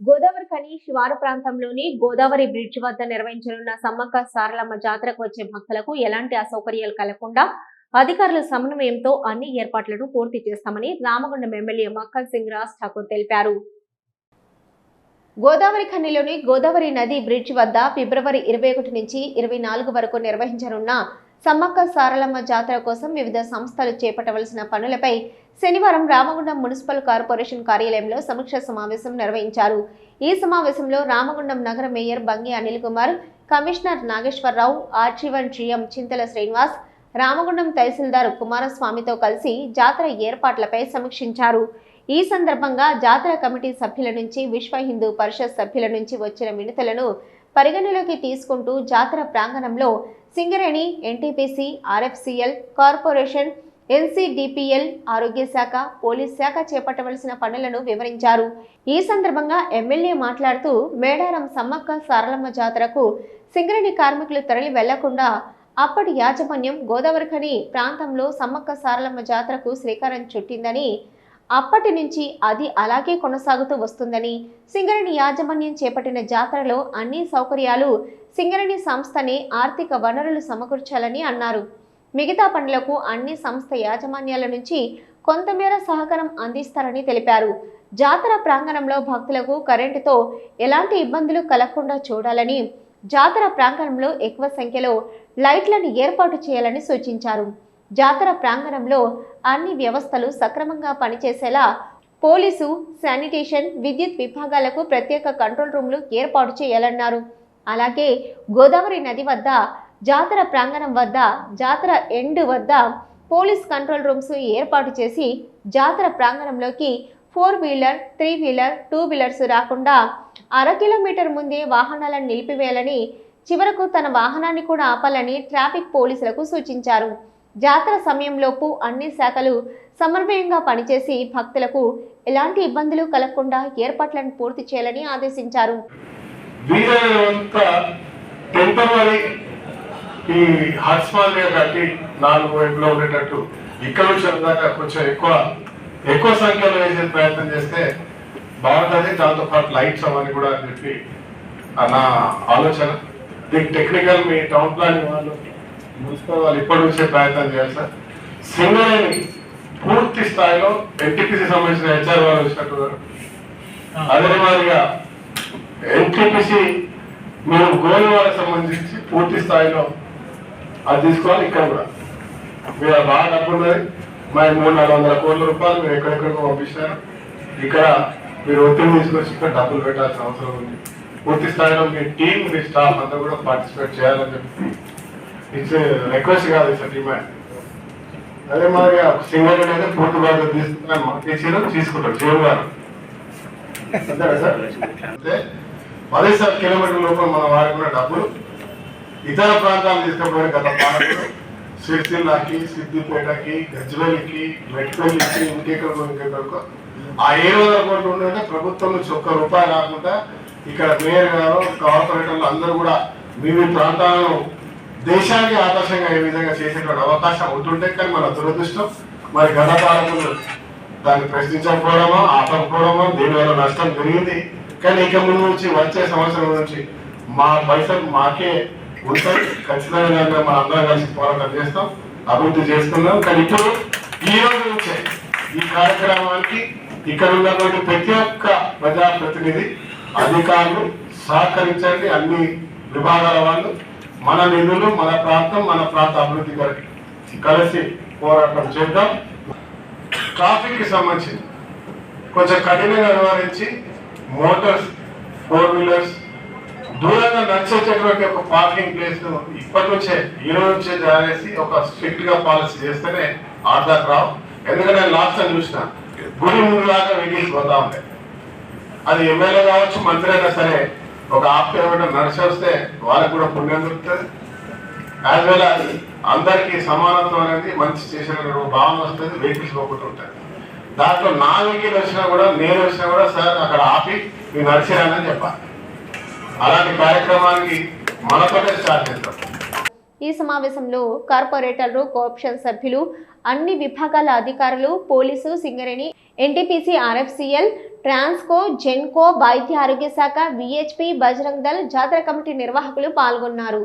గోదావరి ఖని శివారు ప్రాంతంలోని గోదావరి బ్రిడ్జ్ వద్ద నిర్వహించనున్న సమ్మక్క సారలమ్మ జాతరకు వచ్చే భక్తులకు ఎలాంటి అసౌకర్యాలు కలగకుండా అధికారుల సమన్వయంతో అన్ని ఏర్పాట్లను పూర్తి చేస్తామని రామగుండం ఎమ్మెల్యే మక్కల్ సింగ్ రాజ్ ఠాకూర్ తెలిపారు. గోదావరి ఖనిలోని గోదావరి నది బ్రిడ్జ్ వద్ద ఫిబ్రవరి ఇరవై ఒకటి నుంచి ఇరవై నాలుగు వరకు నిర్వహించనున్న సమ్మక్క సారలమ్మ జాతర కోసం వివిధ సంస్థలు చేపట్టవలసిన పనులపై శనివారం రామగుండం మున్సిపల్ కార్పొరేషన్ కార్యాలయంలో సమీక్ష సమావేశం నిర్వహించారు. ఈ సమావేశంలో రామగుండం నగర mayor Bangi Anil Kumar commissioner Nageswara Rao RG one GM Chintala Srinivas Ramagundam తహసీల్దార్ కుమారస్వామితో కలిసి జాతర ఏర్పాట్లపై సమీక్షించారు. ఈ సందర్భంగా జాతర కమిటీ సభ్యుల నుంచి విశ్వ హిందూ పరిషత్ సభ్యుల నుంచి వచ్చిన వినతులను పరిగణలోకి తీసుకుంటూ జాతర ప్రాంగణంలో Singareni NTPC RFCL corporation NCDPL ఆరోగ్య శాఖ పోలీస్ శాఖ చేపట్టవలసిన పనులను వివరించారు. ఈ సందర్భంగా ఎమ్మెల్యే మాట్లాడుతూ మేడారం సమ్మక్క సారలమ్మ జాతరకు సింగరేణి కార్మికులు తరలి వెళ్ళకుండా అప్పటి యాజమాన్యం గోదావరి ఖని ప్రాంతంలో సమ్మక్క సారలమ్మ జాతరకు శ్రీకారం చుట్టిందని అప్పటి నుంచి అది అలాగే కొనసాగుతూ వస్తుందని సింగరణి యాజమాన్యం చేపట్టిన జాతరలో అన్ని సౌకర్యాలు సింగరణి సంస్థనే ఆర్థిక వనరులు సమకూర్చాలని అన్నారు. మిగతా పనులకు అన్ని సంస్థ యాజమాన్యాల నుంచి కొంతమేర సహకారం అందిస్తారని తెలిపారు. జాతర ప్రాంగణంలో భక్తులకు కరెంటుతో ఎలాంటి ఇబ్బందులు కలగకుండా చూడాలని జాతర ప్రాంగణంలో ఎక్కువ సంఖ్యలో లైట్లను ఏర్పాటు చేయాలని సూచించారు. జాతర ప్రాంగణంలో అన్ని వ్యవస్థలు సక్రమంగా పనిచేసేలా పోలీసు శానిటేషన్ విద్యుత్ విభాగాలకు ప్రత్యేక కంట్రోల్ రూమ్లు ఏర్పాటు చేయాలన్నారు. అలాగే గోదావరి నది వద్ద జాతర ప్రాంగణం వద్ద జాతర ఎండ్ వద్ద పోలీస్ కంట్రోల్ రూమ్స్ ఏర్పాటు చేసి జాతర ప్రాంగణంలోకి four wheeler three wheeler two wheelers రాకుండా అర కిలోమీటర్ ముందే వాహనాలను నిలిపివేయాలని చివరకు తన వాహనాన్ని కూడా ఆపాలని ట్రాఫిక్ పోలీసులకు సూచించారు. జాతర సమయంలోపు అన్ని శాఖలు సమన్వయంగా పనిచేసి భక్తులకు ఎలాంటి ఇబ్బందులు కలగకుండా ఏర్పాట్లను పూర్తి చేయాలని ఆదేశించారు. ఈ హాట్స్పాట్ కట్టి నాలుగు వైపులో ఉండేటట్టు ఇక్కడ నుంచి కొంచెం ఎక్కువ ఎక్కువ సంఖ్యలో వేసే ప్రయత్నం చేస్తే బాగుంటుంది. దాంతో పాటు లైట్స్ అవన్నీ కూడా అని చెప్పి ఆ నా ఆలోచన. దీనికి టెక్నికల్ మీ టౌన్ ప్లానింగ్ వాళ్ళు మున్సిపల్ వాళ్ళు ఇప్పటి నుంచే ప్రయత్నం చేయాలి సార్. సింగరేణి పూర్తి స్థాయిలో ఎన్టీపీసీ సంబంధించిన హెచ్ఆర్ వాళ్ళు వచ్చినట్టు అదే మాదిరిగా ఎన్టీపీసీ మేము గోల్వాళ్ళకి సంబంధించి పూర్తి స్థాయిలో అది తీసుకోవాలి ఇక్కడ కూడా. మీరు బాగా డబ్బు ఉన్నది. మరి మూడు నాలుగు వందల కోట్ల రూపాయలు మీరు ఎక్కడెక్కడికో పంపిస్తారు ఇక్కడ మీరు ఒత్తిడి తీసుకొచ్చి ఇక్కడ డబ్బులు పెట్టాల్సిన అవసరం ఉంది. పూర్తి స్థాయిలో మీ టీం మీ స్టాఫ్ అంతా కూడా పార్టిసిపేట్ చేయాలని చెప్పి ఇట్స్ రిక్వెస్ట్ కాదు ఇట్స్ డిమాండ్ అదే మాదిరిగా సింగల్ అయితే పూర్తి బాధ్యత తీసుకున్నాను టీసీలో తీసుకుంటారు జీవన్ గారు అంతేనా సార్? అంటే కిలోమీటర్ లోపల మనం వాడుకున్న డబ్బులు ఇతర ప్రాంతాలు తీసుకుపోయిన గత పాలకులు సిరిసిల్లాకి సిద్దిపేటకి గజ్వెల్కి మెట్పల్లికి ఇంకెక్కడికో ఇంకెక్కడికో ఆ ఏడు వందల కోట్లు ఉండే ప్రభుత్వం నుంచి ఒక్క రూపాయి రాకుండా ఇక్కడ మేయర్ గారు కార్పొరేటర్లు అందరూ కూడా మీ మీ ప్రాంతాలను దేశానికి ఆదర్శంగా ఏ విధంగా చేసేటువంటి అవకాశం ఉంటుంటే కానీ మన దురదృష్టం మరి గత పాలకులు దాన్ని ప్రశ్నించకపోవడమో ఆపకపోవడమో దీనివల్ల నష్టం జరిగింది కానీ ఇక ముందు నుంచి వచ్చే సంవత్సరం నుంచి మా పైసలు మాకే ఉంటాయి. ఖచ్చితంగా మన అందరం కలిసి పోరాటం చేస్తాం అభివృద్ధి చేసుకున్నాం కానీ ఇప్పుడు ఈ రోజు నుంచే ఈ కార్యక్రమానికి ఇక్కడ ఉన్నటువంటి ప్రతి ఒక్క ప్రజాప్రతినిధి అధికారులు సహకరించండి. అన్ని విభాగాల వాళ్ళు మన నిన్నులు మన ప్రాంతం మన ప్రాంత అభివృద్ధి కొరకు కలిసి పోరాటం చేద్దాం. ట్రాఫిక్కి సంబంధించి కొంచెం కఠినంగా నివారించి మోటార్స్ ఫోర్ వీలర్స్ దూరంగా నడిచేటటువంటి ఒక పార్కింగ్ ప్లేస్ ఇప్పటి నుంచే ఈ రోజు నుంచే జారేసి ఒక స్ట్రిక్ట్గా పాలసీ చేస్తేనే ఆర్డర్ రావు. ఎందుకంటే నేను లాస్ట్ టైం చూసిన గుడి ముందు దాకా వెహికల్స్ పోతా ఉంటాయి. అది ఎమ్మెల్యే కావచ్చు మంత్రి అయినా సరే ఒక హాఫ్ కిలోమీటర్ నడిచి వస్తే వాళ్ళకి కూడా పుణ్యం దొరుకుతుంది. యాజ్ వెల్ యాజ్ అందరికీ సమానత్వం అనేది మంచి చేసిన భావన వస్తుంది వెహికల్స్ పోకుండా ఉంటాయి దాంట్లో నా వెహికల్ వచ్చినా కూడా నేను వచ్చినా కూడా సార్ అక్కడ ఆపి మీరు నడిచిరానని చెప్పాలి. అలాంటి కార్యక్రమానికి మనతోనే స్టార్ట్ చేస్తాం ఈ సమావేశంలో కార్పొరేటర్లు కోఆప్షన్ సభ్యులు అన్ని విభాగాల అధికారులు police Singareni NTPC RFCL Transco Genco వైద్య ఆరోగ్య శాఖ విహెచ్పి బజరంగ్ దళ్ జాతర కమిటీ నిర్వాహకులు పాల్గొన్నారు.